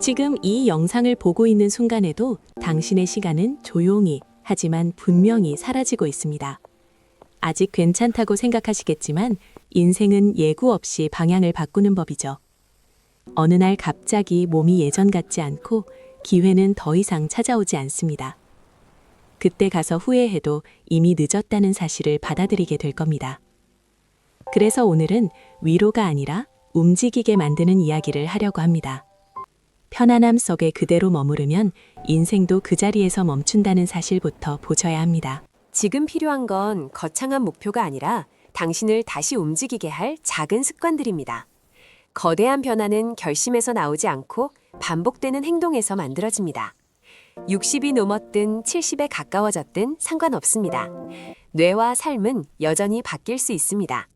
지금 이 영상을 보고 있는 순간에도 당신의 시간은 조용히 하지만 분명히 사라지고 있습니다. 아직 괜찮다고 생각하시겠지만 인생은 예고 없이 방향을 바꾸는 법이죠. 어느 날 갑자기 몸이 예전 같지 않고 기회는 더 이상 찾아오지 않습니다. 그때 가서 후회해도 이미 늦었다는 사실을 받아들이게 될 겁니다. 그래서 오늘은 위로가 아니라 움직이게 만드는 이야기를 하려고 합니다. 편안함 속에 그대로 머무르면 인생도 그 자리에서 멈춘다는 사실부터 보셔야 합니다. 지금 필요한 건 거창한 목표가 아니라 당신을 다시 움직이게 할 작은 습관들입니다. 거대한 변화는 결심에서 나오지 않고 반복되는 행동에서 만들어집니다. 60이 넘었든 70에 가까워졌든 상관없습니다. 뇌와 삶은 여전히 바뀔 수 있습니다.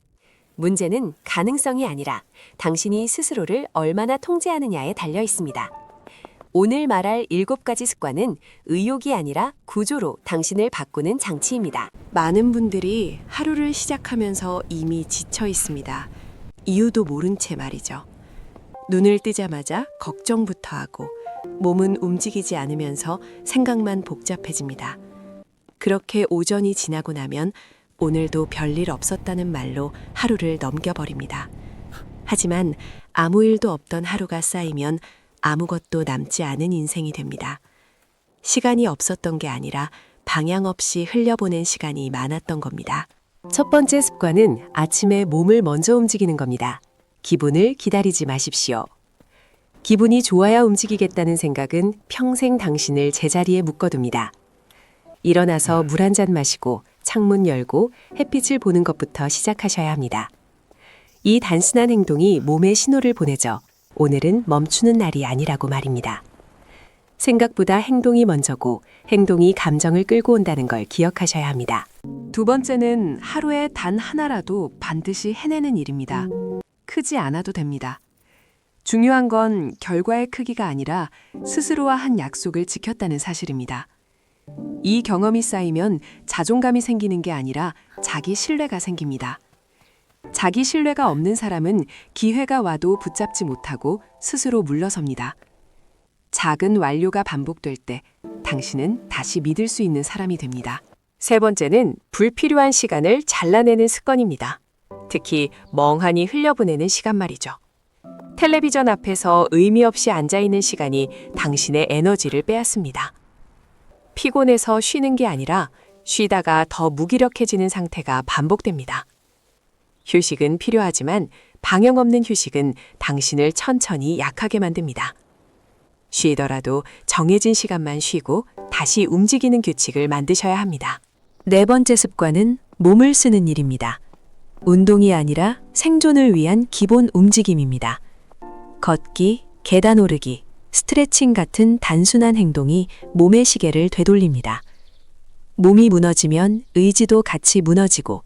문제는 가능성이 아니라 당신이 스스로를 얼마나 통제하느냐에 달려 있습니다. 오늘 말할 일곱 가지 습관은 의욕이 아니라 구조로 당신을 바꾸는 장치입니다. 많은 분들이 하루를 시작하면서 이미 지쳐 있습니다. 이유도 모른 채 말이죠. 눈을 뜨자마자 걱정부터 하고 몸은 움직이지 않으면서 생각만 복잡해집니다. 그렇게 오전이 지나고 나면 오늘도 별일 없었다는 말로 하루를 넘겨버립니다. 하지만 아무 일도 없던 하루가 쌓이면 아무것도 남지 않은 인생이 됩니다. 시간이 없었던 게 아니라 방향 없이 흘려보낸 시간이 많았던 겁니다. 첫 번째 습관은 아침에 몸을 먼저 움직이는 겁니다. 기분을 기다리지 마십시오. 기분이 좋아야 움직이겠다는 생각은 평생 당신을 제자리에 묶어둡니다. 일어나서 물 한 잔 마시고 창문 열고 햇빛을 보는 것부터 시작하셔야 합니다. 이 단순한 행동이 몸에 신호를 보내죠. 오늘은 멈추는 날이 아니라고 말입니다. 생각보다 행동이 먼저고 행동이 감정을 끌고 온다는 걸 기억하셔야 합니다. 두 번째는 하루에 단 하나라도 반드시 해내는 일입니다. 크지 않아도 됩니다. 중요한 건 결과의 크기가 아니라 스스로와 한 약속을 지켰다는 사실입니다. 이 경험이 쌓이면 자존감이 생기는 게 아니라 자기 신뢰가 생깁니다. 자기 신뢰가 없는 사람은 기회가 와도 붙잡지 못하고 스스로 물러섭니다. 작은 완료가 반복될 때 당신은 다시 믿을 수 있는 사람이 됩니다. 세 번째는 불필요한 시간을 잘라내는 습관입니다. 특히 멍하니 흘려보내는 시간 말이죠. 텔레비전 앞에서 의미 없이 앉아 있는 시간이 당신의 에너지를 빼앗습니다. 피곤해서 쉬는 게 아니라 쉬다가 더 무기력해지는 상태가 반복됩니다. 휴식은 필요하지만 방향 없는 휴식은 당신을 천천히 약하게 만듭니다. 쉬더라도 정해진 시간만 쉬고 다시 움직이는 규칙을 만드셔야 합니다. 네 번째 습관은 몸을 쓰는 일입니다. 운동이 아니라 생존을 위한 기본 움직임입니다. 걷기, 계단 오르기, 스트레칭 같은 단순한 행동이 몸의 시계를 되돌립니다. 몸이 무너지면 의지도 같이 무너지고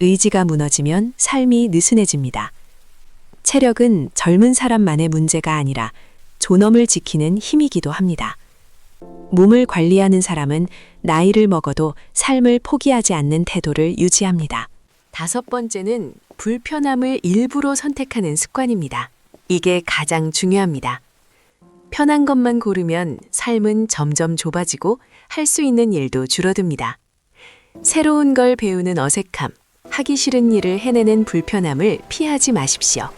의지가 무너지면 삶이 느슨해집니다. 체력은 젊은 사람만의 문제가 아니라 존엄을 지키는 힘이기도 합니다. 몸을 관리하는 사람은 나이를 먹어도 삶을 포기하지 않는 태도를 유지합니다. 다섯 번째는 불편함을 일부러 선택하는 습관입니다. 이게 가장 중요합니다. 편한 것만 고르면 삶은 점점 좁아지고 할 수 있는 일도 줄어듭니다. 새로운 걸 배우는 어색함, 하기 싫은 일을 해내는 불편함을 피하지 마십시오.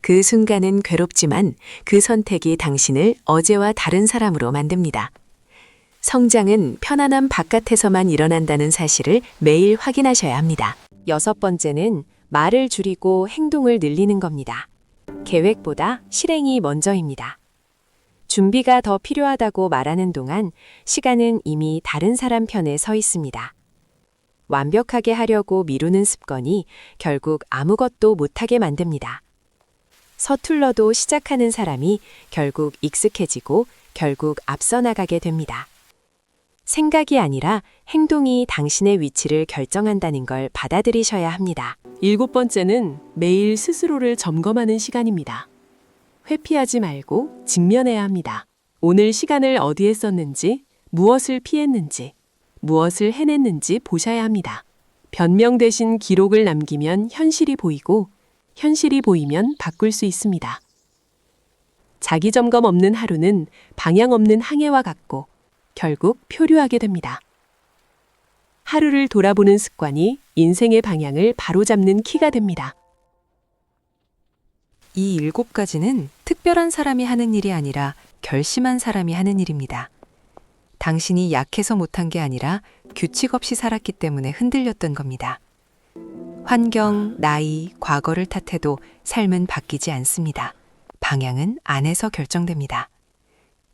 그 순간은 괴롭지만 그 선택이 당신을 어제와 다른 사람으로 만듭니다. 성장은 편안함 바깥에서만 일어난다는 사실을 매일 확인하셔야 합니다. 여섯 번째는 말을 줄이고 행동을 늘리는 겁니다. 계획보다 실행이 먼저입니다. 준비가 더 필요하다고 말하는 동안 시간은 이미 다른 사람 편에 서 있습니다. 완벽하게 하려고 미루는 습관이 결국 아무것도 못하게 만듭니다. 서툴러도 시작하는 사람이 결국 익숙해지고 결국 앞서 나가게 됩니다. 생각이 아니라 행동이 당신의 위치를 결정한다는 걸 받아들이셔야 합니다. 일곱 번째는 매일 스스로를 점검하는 시간입니다. 회피하지 말고 직면해야 합니다. 오늘 시간을 어디에 썼는지, 무엇을 피했는지, 무엇을 해냈는지 보셔야 합니다. 변명 대신 기록을 남기면 현실이 보이고, 현실이 보이면 바꿀 수 있습니다. 자기 점검 없는 하루는 방향 없는 항해와 같고 결국 표류하게 됩니다. 하루를 돌아보는 습관이 인생의 방향을 바로잡는 키가 됩니다. 이 일곱 가지는 특별한 사람이 하는 일이 아니라 결심한 사람이 하는 일입니다. 당신이 약해서 못한 게 아니라 규칙 없이 살았기 때문에 흔들렸던 겁니다. 환경, 나이, 과거를 탓해도 삶은 바뀌지 않습니다. 방향은 안에서 결정됩니다.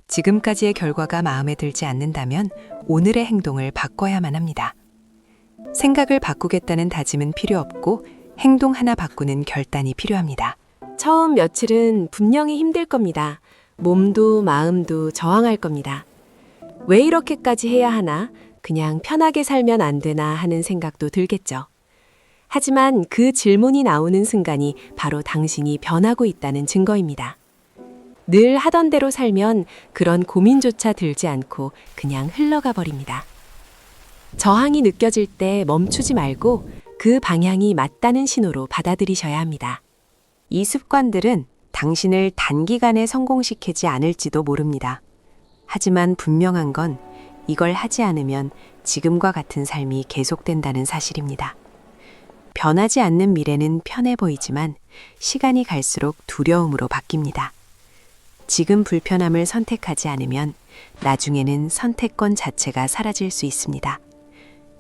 지금까지의 결과가 마음에 들지 않는다면 오늘의 행동을 바꿔야만 합니다. 생각을 바꾸겠다는 다짐은 필요 없고 행동 하나 바꾸는 결단이 필요합니다. 처음 며칠은 분명히 힘들 겁니다. 몸도 마음도 저항할 겁니다. 왜 이렇게까지 해야 하나? 그냥 편하게 살면 안 되나 하는 생각도 들겠죠. 하지만 그 질문이 나오는 순간이 바로 당신이 변하고 있다는 증거입니다. 늘 하던 대로 살면 그런 고민조차 들지 않고 그냥 흘러가 버립니다. 저항이 느껴질 때 멈추지 말고 그 방향이 맞다는 신호로 받아들이셔야 합니다. 이 습관들은 당신을 단기간에 성공시키지 않을지도 모릅니다. 하지만 분명한 건 이걸 하지 않으면 지금과 같은 삶이 계속된다는 사실입니다. 변하지 않는 미래는 편해 보이지만 시간이 갈수록 두려움으로 바뀝니다. 지금 불편함을 선택하지 않으면 나중에는 선택권 자체가 사라질 수 있습니다.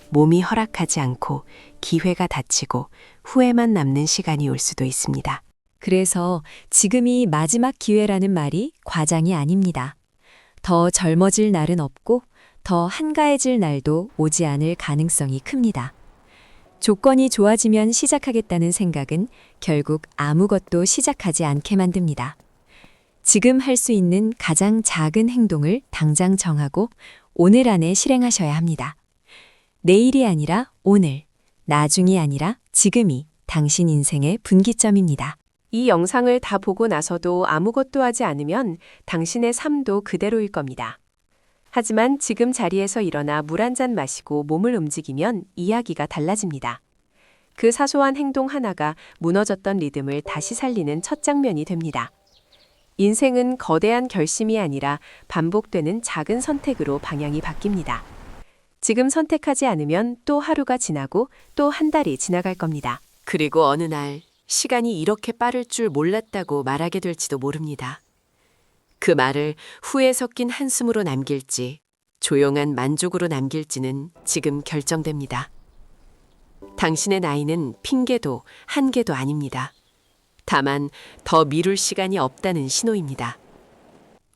몸이 허락하지 않고 기회가 닫히고 후회만 남는 시간이 올 수도 있습니다. 그래서 지금이 마지막 기회라는 말이 과장이 아닙니다. 더 젊어질 날은 없고 더 한가해질 날도 오지 않을 가능성이 큽니다. 조건이 좋아지면 시작하겠다는 생각은 결국 아무것도 시작하지 않게 만듭니다. 지금 할 수 있는 가장 작은 행동을 당장 정하고 오늘 안에 실행하셔야 합니다. 내일이 아니라 오늘, 나중이 아니라 지금이 당신 인생의 분기점입니다. 이 영상을 다 보고 나서도 아무것도 하지 않으면 당신의 삶도 그대로일 겁니다. 하지만 지금 자리에서 일어나 물 한 잔 마시고 몸을 움직이면 이야기가 달라집니다. 그 사소한 행동 하나가 무너졌던 리듬을 다시 살리는 첫 장면이 됩니다. 인생은 거대한 결심이 아니라 반복되는 작은 선택으로 방향이 바뀝니다. 지금 선택하지 않으면 또 하루가 지나고 또 한 달이 지나갈 겁니다. 그리고 어느 날 시간이 이렇게 빠를 줄 몰랐다고 말하게 될지도 모릅니다. 그 말을 후회 섞인 한숨으로 남길지 조용한 만족으로 남길지는 지금 결정됩니다. 당신의 나이는 핑계도 한계도 아닙니다. 다만 더 미룰 시간이 없다는 신호입니다.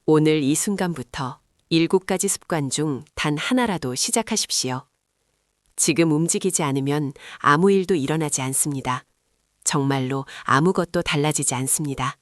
오늘 이 순간부터 일곱 가지 습관 중 단 하나라도 시작하십시오. 지금 움직이지 않으면 아무 일도 일어나지 않습니다. 정말로 아무것도 달라지지 않습니다.